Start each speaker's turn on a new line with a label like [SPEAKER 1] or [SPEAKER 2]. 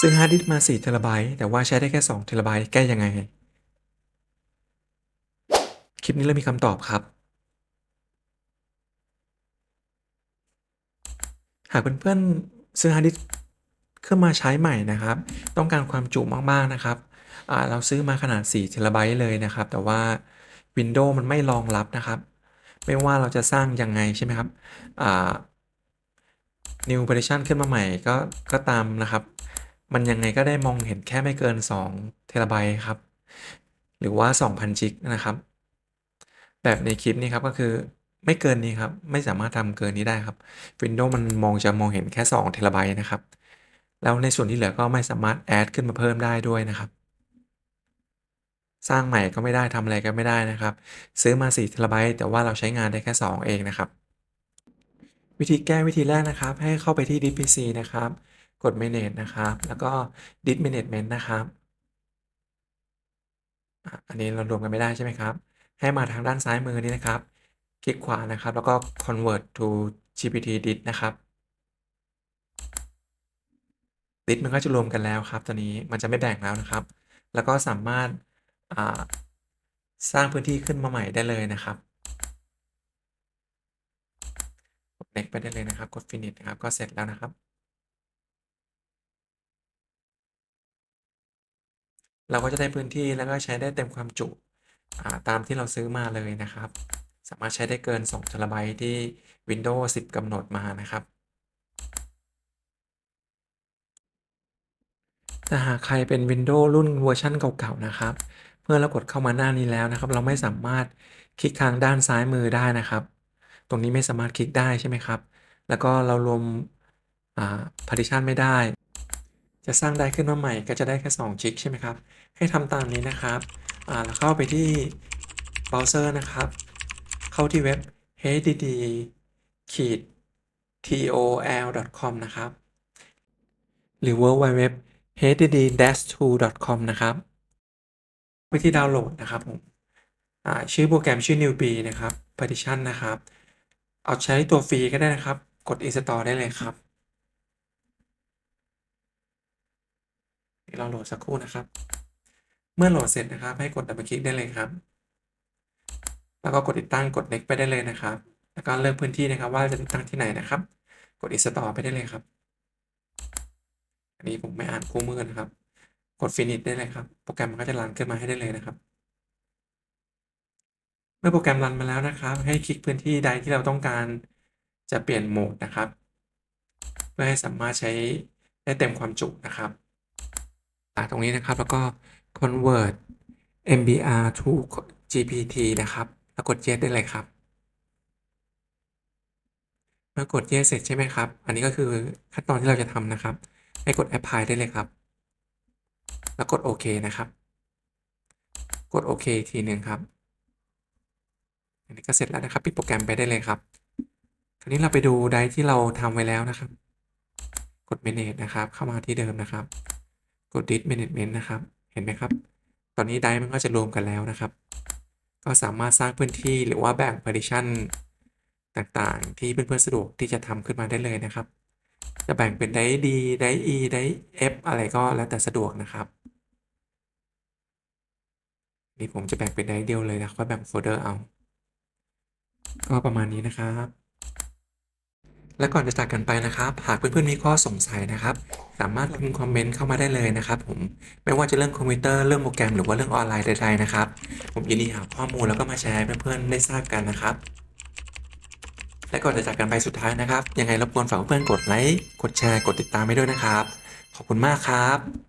[SPEAKER 1] ซื้อฮาร์ดดิสก์มา4เทราไบต์แต่ว่าใช้ได้แค่2เทราไบต์แก้ยังไง คลิปนี้เรามีคำตอบครับ หากเพื่อนๆซื้อฮาร์ดดิสก์ขึ้นมาใช้ใหม่นะครับ ต้องการความจุมากๆนะครับเราซื้อมาขนาด4เทราไบต์เลยนะครับ แต่ว่า Windows มันไม่รองรับนะครับ ไม่ว่าเราจะสร้างยังไงใช่ไหมครับ New Partition ขึ้นมาใหม่ก็ก็ตามนะครับ มันยังไงก็ได้มองเห็นแค่ไม่เกิน2เทราไบต์ครับ หรือว่า 2,000 จิกนะครับ แบบในคลิปนี้ครับก็คือไม่เกินนี้ครับ ไม่สามารถทำเกินนี้ได้ครับ Windows มันมองจะมองเห็นแค่2เทราไบต์นะครับ แล้วในส่วนที่เหลือก็ไม่สามารถแอดขึ้นมาเพิ่มได้ด้วยนะครับ สร้างใหม่ก็ไม่ได้ทำอะไรก็ไม่ได้นะครับ ซื้อมา4เทราไบต์แต่ว่าเราใช้งานได้แค่ 2 เองนะครับ วิธีแก้วิธีแรกนะครับ ให้เข้าไปที่ DPC นะครับ กด Manage นะครับ แล้วก็ dis Management นะครับ อันนี้เรารวมกันไม่ได้ใช่ไหมครับ ให้มาทางด้านซ้ายมือนี้นะครับ คลิกขวานะครับ แล้วก็ Convert to GPT dis นะครับดิสมันก็จะรวมกันแล้วครับตอนนี้มันจะไม่แบ่งแล้วนะครับ แล้วก็สามารถสร้างพื้นที่ขึ้นมาใหม่ได้เลยนะครับกด next ไปได้เลยนะครับ กด finish นะครับ ก็เสร็จแล้วนะครับ เราก็จะได้พื้นที่แล้วก็ใช้ได้เต็มความจุตามที่เราซื้อมาเลยนะครับ สามารถใช้ได้เกิน2 t b ที่ Windows 10กำหนดมานะครับ แต่หากใครเป็น Windows รุ่นเวอร์ชันเก่าๆนะครับ เมื่อเรากดเข้ามาหน้านี้แล้วนะครับ เราไม่สามารถคลิกทางด้านซ้ายมือได้นะครับ ตรงนี้ไม่สามารถคลิกได้ใช่ไหมครับ แล้วก็เรารวม partition ไม่ได้ จะสร้างได้ขึ้นมาใหม่ก็จะได้แค่2ชิกใช่ไหมครับ ให้ทำตามนี้นะครับอ่าแล้วเข้าไปที่เบราว์เซอร์นะครับ เข้าที่เว็บ hdd tol.com นะครับ หรือ www hdd-2.com นะครับวิธีดาวน์โหลดนะครับผมชื่อโปรแกรมชื่อ newb นะครับ partition นะครับ เอาใช้ตัวฟรีก็ได้นะครับ กด install ได้เลยครับ เราโหลดสักครู่นะครับ เมื่อโหลดเสร็จนะครับ ให้กดดับเบิลคลิกได้เลยครับ แล้วก็กดติดตั้งกด next ไปได้เลยนะครับ แล้วก็เลือกพื้นที่นะครับ ว่าจะติดตั้งที่ไหนนะครับ กด install ไปได้เลยครับ อันนี้ผมไม่อ่านคู่มือนะครับ กด finish ได้เลยครับ โปรแกรมมันก็จะรันขึ้นมาให้ได้เลยนะครับ เมื่อโปรแกรมรันมาแล้วนะครับ ให้คลิกพื้นที่ใดที่เราต้องการจะเปลี่ยนโหมดนะครับ เพื่อให้สามารถใช้ได้เต็มความจุนะครับ ตรงนี้นะครับแล้วก็ convert MBR to GPT นะครับแล้วกด yes ได้เลยครับเมื่อกด yes เสร็จใช่ไหมครับ อันนี้ก็คือขั้นตอนที่เราจะทำนะครับ ให้กด apply ได้เลยครับ แล้วกดโอเคนะครับ กดโอเคทีหนึ่งครับ อันนี้ก็เสร็จแล้วนะครับปิดโปรแกรมไปได้เลยครับคราวนี้เราไปดูไดที่เราทำไว้แล้วนะครับ กด manage นะครับ เข้ามาที่เดิมนะครับ ด disk management นะครับ เห็นไหมครับ ตอนนี้ไดมันก็จะรวมกันแล้วนะครับ ก็สามารถสร้างพื้นที่หรือว่าแบ่ง partition ต่างๆ ที่เพื่อนๆสะดวกที่จะทำขึ้นมาได้เลยนะครับ จะแบ่งเป็นไดดีได E ได F อะไรก็แล้วแต่สะดวกนะครับนี่ผมจะแบ่งเป็นไดเดียวเลยนะครับแบ่งโฟลเดอร์เอา ก็ประมาณนี้นะครับ และก่อนจะจากกันไปนะครับ หากเพื่อนๆมีข้อสงสัยนะครับ สามารถพิมพ์คอมเมนต์เข้ามาได้เลยนะครับผม ไม่ว่าจะเรื่องคอมพิวเตอร์ เรื่องโปรแกรม หรือว่าเรื่องออนไลน์ใดๆนะครับ ผมยินดีหาข้อมูลแล้วก็มาแชร์ให้เพื่อนๆได้ทราบกันนะครับ และก่อนจะจากกันไปสุดท้ายนะครับ ยังไงรบกวนฝากเพื่อนๆกดไลค์ กดแชร์ กดติดตามให้ด้วยนะครับ ขอบคุณมากครับ